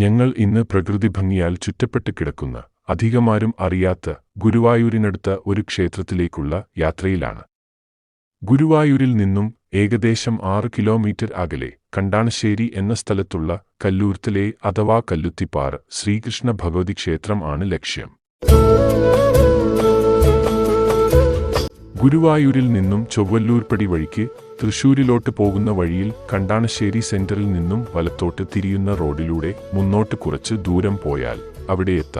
ഞങ്ങൾ ഇന്ന് പ്രകൃതി ഭംഗിയാൽ ചുറ്റപ്പെട്ട് കിടക്കുന്ന അധികമാരും അറിയാത്ത ഗുരുവായൂരിനടുത്ത ഒരു ക്ഷേത്രത്തിലേക്കുള്ള യാത്രയിലാണ്. ഗുരുവായൂരിൽ നിന്നും ഏകദേശം ആറ് കിലോമീറ്റർ അകലെ കണ്ടാണശ്ശേരി എന്ന സ്ഥലത്തുള്ള കല്ലൂർത്തലെ അഥവാ കല്ലുത്തിപ്പാറ ശ്രീകൃഷ്ണ ഭഗവതി ക്ഷേത്രം ആണ് ലക്ഷ്യം. ഗുരുവായൂരിൽ നിന്നും ചൊവ്വല്ലൂർപ്പടി വഴിക്ക് തൃശൂരിലോട്ട് പോകുന്ന വഴിയിൽ കണ്ടാണശ്ശേരി സെന്ററിൽ നിന്നും വലത്തോട്ട് തിരിയുന്ന റോഡിലൂടെ മുന്നോട്ട് കുറച്ച് ദൂരം പോയാൽ അവിടെ എത്താം.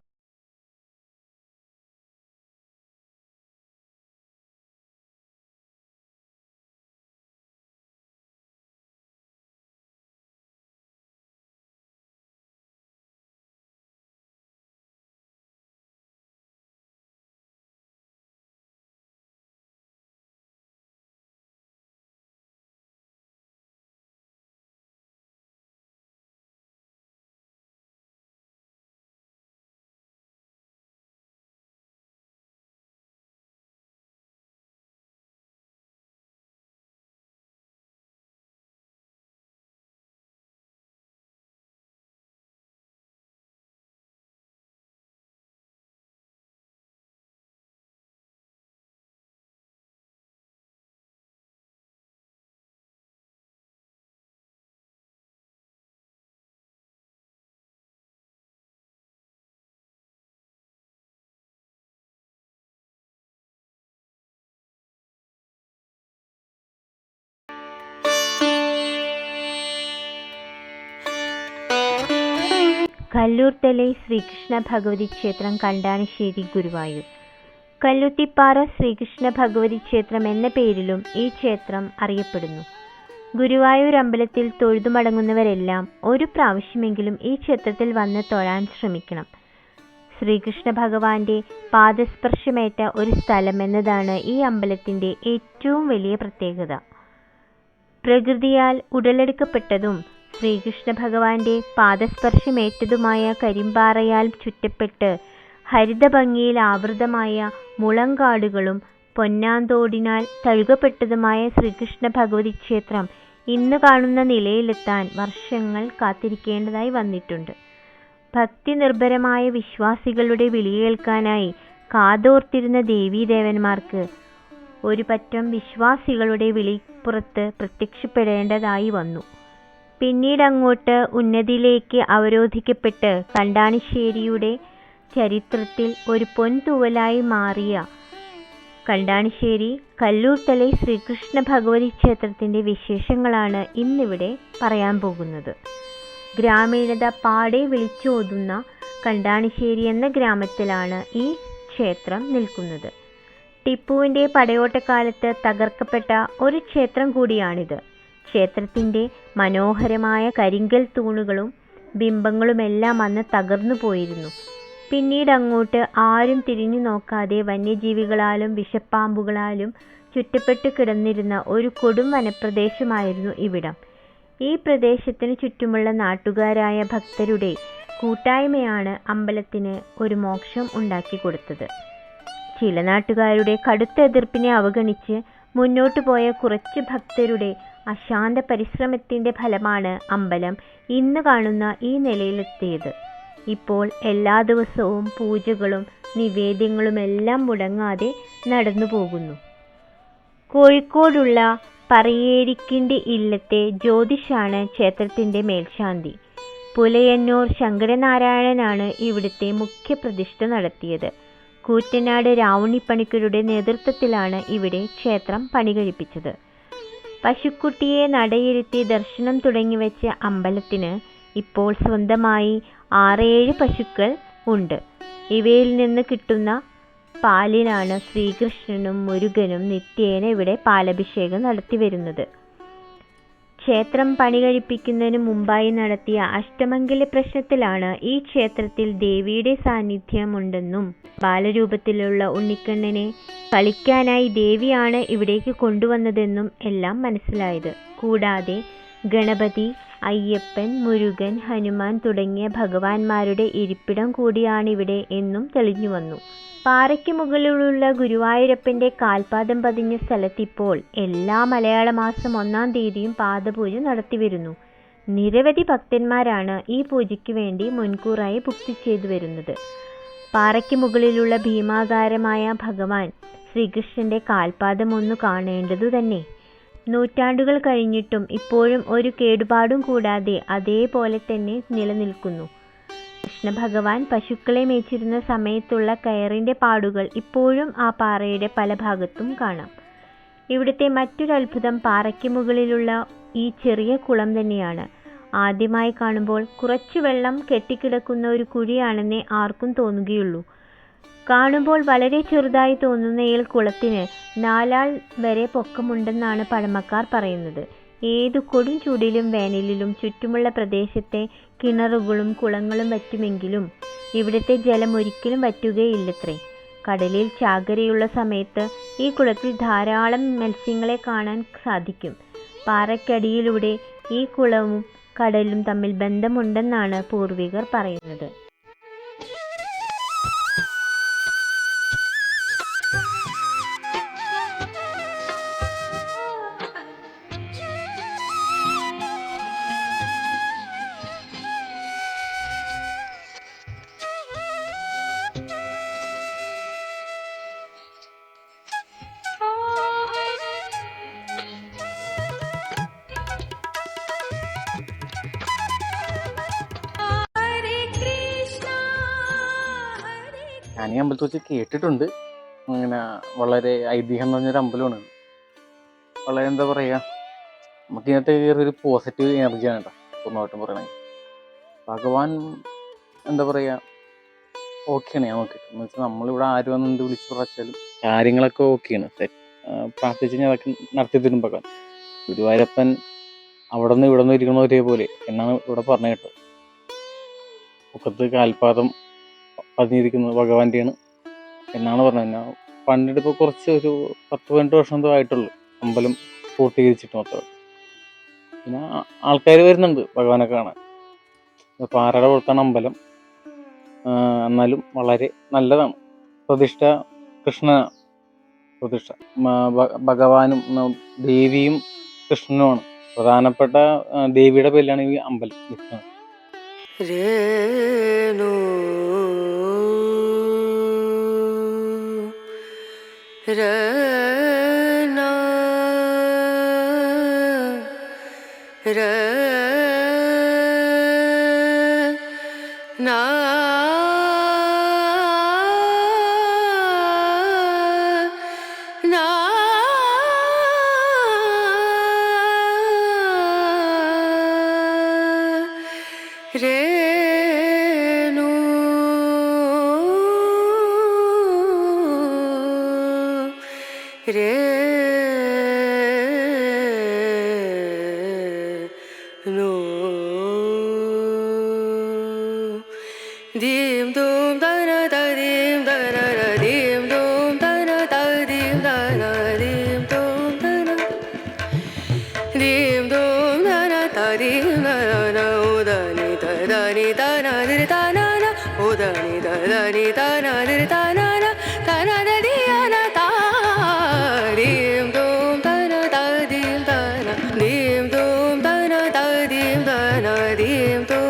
കല്ലൂർത്തലെ ശ്രീകൃഷ്ണ ഭഗവതി ക്ഷേത്രം കണ്ടാനശ്ശേരി ഗുരുവായൂർ. കല്ലുത്തിപ്പാറ ശ്രീകൃഷ്ണ ഭഗവതി ക്ഷേത്രം എന്ന പേരിലും ഈ ക്ഷേത്രം അറിയപ്പെടുന്നു. ഗുരുവായൂർ അമ്പലത്തിൽ തൊഴുതുമടങ്ങുന്നവരെല്ലാം ഒരു പ്രാവശ്യമെങ്കിലും ഈ ക്ഷേത്രത്തിൽ വന്ന് തൊഴാൻ ശ്രമിക്കണം. ശ്രീകൃഷ്ണ ഭഗവാന്റെ പാദസ്പർശമേറ്റ ഒരു സ്ഥലം എന്നതാണ് ഈ അമ്പലത്തിന്റെ ഏറ്റവും വലിയ പ്രത്യേകത. പ്രകൃതിയാൽ ഉടലെടുക്കപ്പെട്ടതും ശ്രീകൃഷ്ണ ഭഗവാന്റെ പാദസ്പർശമേറ്റതുമായ കരിമ്പാറയാൽ ചുറ്റപ്പെട്ട് ഹരിതഭംഗിയിൽ ആവൃതമായ മുളങ്കാടുകളും പൊന്നാന്തോടിനാൽ തഴുകപ്പെട്ടതുമായ ശ്രീകൃഷ്ണ ഭഗവതി ക്ഷേത്രം ഇന്ന് കാണുന്ന നിലയിലെത്താൻ വർഷങ്ങൾ കാത്തിരിക്കേണ്ടതായി വന്നിട്ടുണ്ട്. ഭക്തി നിർഭരമായ വിശ്വാസികളുടെ വിളിയേൽക്കാനായി കാതോർത്തിരുന്ന ദേവീദേവന്മാർക്ക് ഒരു പറ്റം വിശ്വാസികളുടെ വിളിപ്പുറത്ത് പ്രത്യക്ഷപ്പെടേണ്ടതായി വന്നു. പിന്നീട് അങ്ങോട്ട് ഉന്നതിയിലേക്ക് അവരോധിക്കപ്പെട്ട് കണ്ടാണിശ്ശേരിയുടെ ചരിത്രത്തിൽ ഒരു പൊൻതൂവലായി മാറിയ കണ്ടാണിശ്ശേരി കല്ലൂർത്തലെ ശ്രീകൃഷ്ണ ഭഗവതി ക്ഷേത്രത്തിന്റെ വിശേഷങ്ങളാണ് ഇന്നിവിടെ പറയാൻ പോകുന്നത്. ഗ്രാമീണത പാടെ വിളിച്ചോതുന്ന കണ്ടാണിശ്ശേരി എന്ന ഗ്രാമത്തിലാണ് ഈ ക്ഷേത്രം നിൽക്കുന്നത്. ടിപ്പുവിന്റെ പടയോട്ടക്കാലത്ത് തകർക്കപ്പെട്ട ഒരു ക്ഷേത്രം കൂടിയാണിത്. ക്ഷേത്രത്തിന്റെ മനോഹരമായ കരിങ്കൽ തൂണുകളും ബിംബങ്ങളുമെല്ലാം അന്ന് തകർന്നു പോയിരുന്നു. പിന്നീട് അങ്ങോട്ട് ആരും തിരിഞ്ഞു നോക്കാതെ വന്യജീവികളാലും വിഷപ്പാമ്പുകളാലും ചുറ്റപ്പെട്ടു കിടന്നിരുന്ന ഒരു കൊടും വനപ്രദേശമായിരുന്നു ഇവിടം. ഈ പ്രദേശത്തിന് ചുറ്റുമുള്ള നാട്ടുകാരായ ഭക്തരുടെ കൂട്ടായ്മയാണ് അമ്പലത്തിന് ഒരു മോക്ഷം ഉണ്ടാക്കി കൊടുത്തത്. ചില നാട്ടുകാരുടെ കടുത്ത എതിർപ്പിനെ അവഗണിച്ച് മുന്നോട്ടു പോയ കുറച്ച് ഭക്തരുടെ അശാന്ത പരിശ്രമത്തിന്റെ ഫലമാണ് അമ്പലം ഇന്ന് കാണുന്ന ഈ നിലയിലെത്തിയത്. ഇപ്പോൾ എല്ലാ ദിവസവും പൂജകളും നിവേദ്യങ്ങളുമെല്ലാം മുടങ്ങാതെ നടന്നു പോകുന്നു. കോഴിക്കോടുള്ള പറയേരിക്കിന്റെ ഇല്ലത്തെ ജ്യോതിഷാണ് ക്ഷേത്രത്തിന്റെ മേൽശാന്തി. പുലയന്നൂർ ശങ്കരനാരായണനാണ് ഇവിടുത്തെ മുഖ്യ പ്രതിഷ്ഠ നടത്തിയത്. കൂറ്റനാട് രാവണിപ്പണിക്കരുടെ നേതൃത്വത്തിലാണ് ഇവിടെ ക്ഷേത്രം പണികഴിപ്പിച്ചത്. പശുക്കുട്ടിയെ നടയിരുത്തി ദർശനം തുടങ്ങിവെച്ച അമ്പലത്തിന് ഇപ്പോൾ സ്വന്തമായി ആറേഴ് പശുക്കൾ ഉണ്ട്. ഇവയിൽ നിന്ന് കിട്ടുന്ന പാലിനാണ് ശ്രീകൃഷ്ണനും മുരുകനും നിത്യേന ഇവിടെ പാലഭിഷേകം നടത്തി വരുന്നത് ക്ഷേത്രം പണികഴിപ്പിക്കുന്നതിന് മുമ്പായി നടത്തിയ അഷ്ടമംഗല പ്രശ്നത്തിലാണ് ഈ ക്ഷേത്രത്തിൽ ദേവിയുടെ സാന്നിധ്യമുണ്ടെന്നും ബാലരൂപത്തിലുള്ള ഉണ്ണിക്കണ്ണനെ കളിക്കാനായി ദേവിയാണ് ഇവിടേക്ക് കൊണ്ടുവന്നതെന്നും എല്ലാം മനസ്സിലായത്. കൂടാതെ ഗണപതി അയ്യപ്പൻ മുരുകൻ ഹനുമാൻ തുടങ്ങിയ ഭഗവാന്മാരുടെ ഇരിപ്പിടം കൂടിയാണിവിടെ എന്നും തെളിഞ്ഞുവന്നു. പാറയ്ക്ക് മുകളിലുള്ള ഗുരുവായൂരപ്പന്റെ കാൽപാദം പതിഞ്ഞ സ്ഥലത്തിപ്പോൾ എല്ലാ മലയാള മാസം ഒന്നാം തീയതിയും പാദപൂജ നടത്തിവരുന്നു. നിരവധി ഭക്തന്മാരാണ് ഈ പൂജയ്ക്ക് വേണ്ടി മുൻകൂറായി ബുക്ക് ചെയ്തു വരുന്നത്. പാറയ്ക്ക് മുകളിലുള്ള ഭീമാകാരമായ ഭഗവാൻ ശ്രീകൃഷ്ണന്റെ കാൽപാദം ഒന്ന് കാണേണ്ടതു തന്നെ നൂറ്റാണ്ടുകൾ കഴിഞ്ഞിട്ടും ഇപ്പോഴും ഒരു കേടുപാടും കൂടാതെ അതേപോലെ തന്നെ നിലനിൽക്കുന്നു. കൃഷ്ണഭഗവാൻ പശുക്കളെ മേച്ചിരുന്ന സമയത്തുള്ള കയറിന്റെ പാടുകൾ ഇപ്പോഴും ആ പാറയുടെ പല ഭാഗത്തും കാണാം. ഇവിടുത്തെ മറ്റൊരു അത്ഭുതം പാറയ്ക്ക് മുകളിലുള്ള ഈ ചെറിയ കുളം തന്നെയാണ്. ആദ്യമായി കാണുമ്പോൾ കുറച്ച് വെള്ളം കെട്ടിക്കിടക്കുന്ന ഒരു കുഴിയാണെന്നേ ആർക്കും തോന്നുകയുള്ളൂ. കാണുമ്പോൾ വളരെ ചെറുതായി തോന്നുന്ന ഈ കുളത്തിന് നാലാൾ വരെ പൊക്കമുണ്ടെന്നാണ് പഴമക്കാർ പറയുന്നത്. ഏതു കൊടും ചൂടിലും വേനലിലും ചുറ്റുമുള്ള പ്രദേശത്തെ കിണറുകളും കുളങ്ങളും വറ്റുമെങ്കിലും ഇവിടുത്തെ ജലം ഒരിക്കലും വറ്റുകയില്ലത്രേ. കടലിൽ ചാകരയുള്ള സമയത്ത് ഈ കുളത്തിൽ ധാരാളം മത്സ്യങ്ങളെ കാണാൻ സാധിക്കും. പാറയ്ക്കടിയിലൂടെ ഈ കുളവും കടലും തമ്മിൽ ബന്ധമുണ്ടെന്നാണ് പൂർവികർ പറയുന്നത്. ഞാൻ ഈ അമ്പലത്തെ വെച്ച് കേട്ടിട്ടുണ്ട്. ഇങ്ങനെ വളരെ ഐതിഹ്യം എന്ന് പറഞ്ഞൊരു അമ്പലമാണ്. വളരെ എന്താ പറയുക നമുക്ക് ഇതിനകത്ത് ഒരു പോസിറ്റീവ് എനർജിയാണ് കേട്ടോ ഒന്നോട്ടം പറയണെങ്കിൽ ഭഗവാൻ എന്താ പറയുക ഓക്കെയാണ് ഞാൻ നോക്കിയിട്ട് എന്ന് വെച്ചാൽ നമ്മളിവിടെ ആര് വന്നെന്ത് വിളിച്ച് പറച്ചാലും കാര്യങ്ങളൊക്കെ ഓക്കെയാണ് പ്രാർത്ഥിച്ച് ഞാൻ അതൊക്കെ നടത്തി ഭഗവാൻ. ഗുരുവായൂരപ്പൻ അവിടെ നിന്ന് ഇവിടെ നിന്ന് ഇരിക്കണ ഒരേപോലെ എന്നാണ് ഇവിടെ പറഞ്ഞു കേട്ടത് മുഖത്ത് കാൽപാദം പതിഞ്ഞിരിക്കുന്നത് ഭഗവാന്റെയാണ് എന്നാണ് പറഞ്ഞത്. ഞാൻ പണ്ടിട്ട് ഇപ്പോൾ കുറച്ച് ഒരു പത്ത് പതിനെട്ട് വർഷം എന്തോ ആയിട്ടുള്ളൂ അമ്പലം പൂർത്തീകരിച്ചിട്ട് മൊത്തം. പിന്നെ ആൾക്കാർ വരുന്നുണ്ട് ഭഗവാനെ കാണാൻ. പാറയുടെ പുറത്താണ് അമ്പലം. എന്നാലും വളരെ നല്ലതാണ്. പ്രതിഷ്ഠ കൃഷ്ണ പ്രതിഷ്ഠ. ഭഗവാനും ദേവിയും കൃഷ്ണനുമാണ്. പ്രധാനപ്പെട്ട ദേവിയുടെ പേരിലാണ് ഈ അമ്പലം നിൽക്കുന്നത്. Rana Rana re no dim dum da ra da dim da ra ra dim dum da ra da dim da ra dim dum da ra dim dum da ra da da ra oh da da ni da na dir da na oh na udani da da ni da na dir da lindo.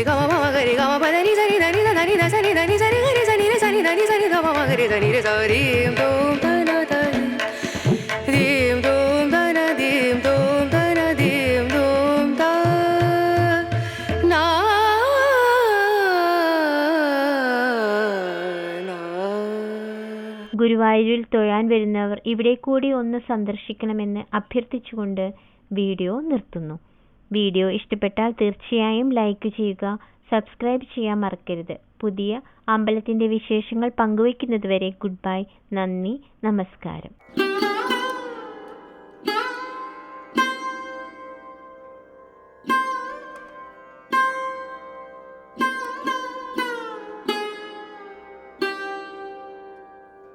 സരി ഗമ മമ ഗരി ഗമ പദനി സരി ധനി ധനി ധ സരി ധനി സരി ഗരി സനി ര സനി ധനി സരി ഗമ മ ഗരി ധനി ര സരീം ദൂം തന തരി ദീം ദൂം തന ദീം ദൂം തന da ദൂം ത നാ നാ ഗുരുവായൂരിൽ തൊഴാൻ വരുന്നവർ ഇവിടെ കൂടി ഒന്ന് സന്ദർശിക്കണമെന്ന് അഭ്യർത്ഥിച്ചുകൊണ്ട് വീഡിയോ നിർത്തുന്നു. വീഡിയോ ഇഷ്ടപ്പെട്ടാൽ തീർച്ചയായും ലൈക്ക് ചെയ്യുക സബ്സ്ക്രൈബ് ചെയ്യാൻ മറക്കരുത്. പുതിയ അമ്പലത്തിന്റെ വിശേഷങ്ങൾ പങ്കുവയ്ക്കുന്നതുവരെ ഗുഡ് ബൈ നന്ദി നമസ്കാരം.